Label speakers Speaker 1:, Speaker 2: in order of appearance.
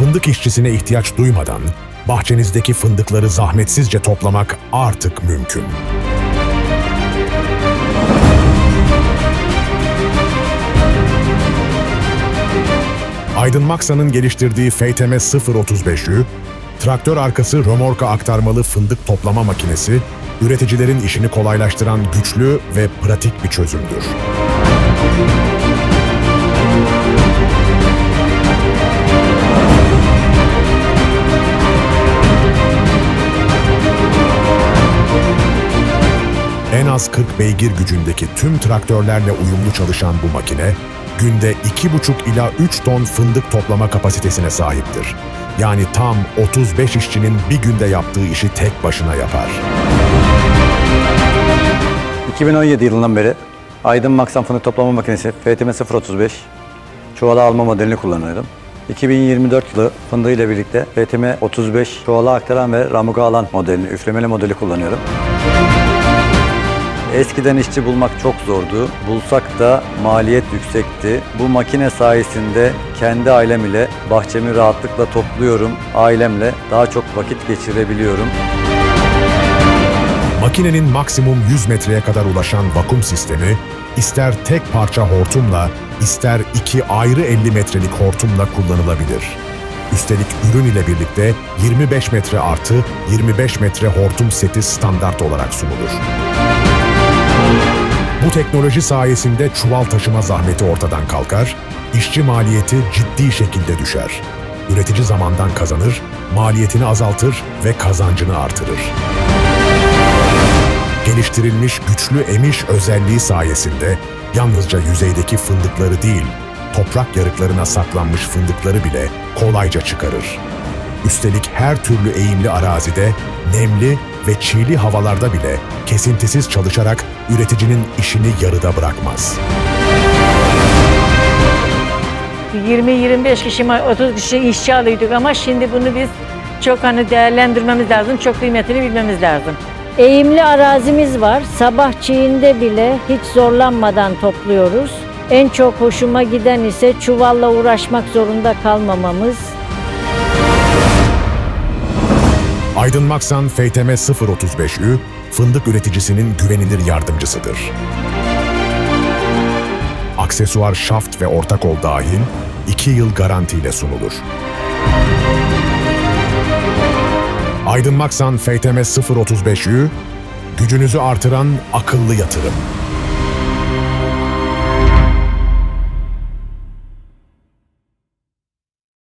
Speaker 1: fındık işçisine ihtiyaç duymadan bahçenizdeki fındıkları zahmetsizce toplamak artık mümkün. Aydın Maksa'nın geliştirdiği FTM 035'ü, traktör arkası römorka aktarmalı fındık toplama makinesi, üreticilerin işini kolaylaştıran güçlü ve pratik bir çözümdür. Az 40 beygir gücündeki tüm traktörlerle uyumlu çalışan bu makine, günde 2,5 ila 3 ton fındık toplama kapasitesine sahiptir. Yani tam 35 işçinin bir günde yaptığı işi tek başına yapar.
Speaker 2: 2017 yılından beri Aydın Maksan fındık toplama makinesi FTM 035 çuvala alma modelini kullanıyorum. 2024 yılı fındığı ile birlikte FTM 35 çuvala aktaran ve ramuga alan modelini, üflemeli modeli kullanıyorum. Eskiden işçi bulmak çok zordu. Bulsak da maliyet yüksekti. Bu makine sayesinde kendi ailem ile bahçemi rahatlıkla topluyorum. Ailemle daha çok vakit geçirebiliyorum.
Speaker 1: Makinenin maksimum 100 metreye kadar ulaşan vakum sistemi, ister tek parça hortumla, ister iki ayrı 50 metrelik hortumla kullanılabilir. Üstelik ürün ile birlikte 25 metre artı 25 metre hortum seti standart olarak sunulur. Bu teknoloji sayesinde çuval taşıma zahmeti ortadan kalkar, işçi maliyeti ciddi şekilde düşer. Üretici zamandan kazanır, maliyetini azaltır ve kazancını artırır. Geliştirilmiş güçlü emiş özelliği sayesinde yalnızca yüzeydeki fındıkları değil, toprak yarıklarına saklanmış fındıkları bile kolayca çıkarır. Üstelik her türlü eğimli arazide, nemli ve çiğli havalarda bile kesintisiz çalışarak üreticinin işini yarıda bırakmaz.
Speaker 3: 20-25 kişi, 30 kişi işçi alıyorduk ama şimdi bunu biz çok hani değerlendirmemiz lazım, çok kıymetini bilmemiz lazım.
Speaker 4: Eğimli arazimiz var. Sabah çiğinde bile hiç zorlanmadan topluyoruz. En çok hoşuma giden ise çuvalla uğraşmak zorunda kalmamamız.
Speaker 1: Aydın Maksan FTM 035Ü, fındık üreticisinin güvenilir yardımcısıdır. Aksesuar şaft ve orta kol dahil 2 yıl garantiyle sunulur. Aydın Maksan FTM 035Ü, gücünüzü artıran akıllı yatırım.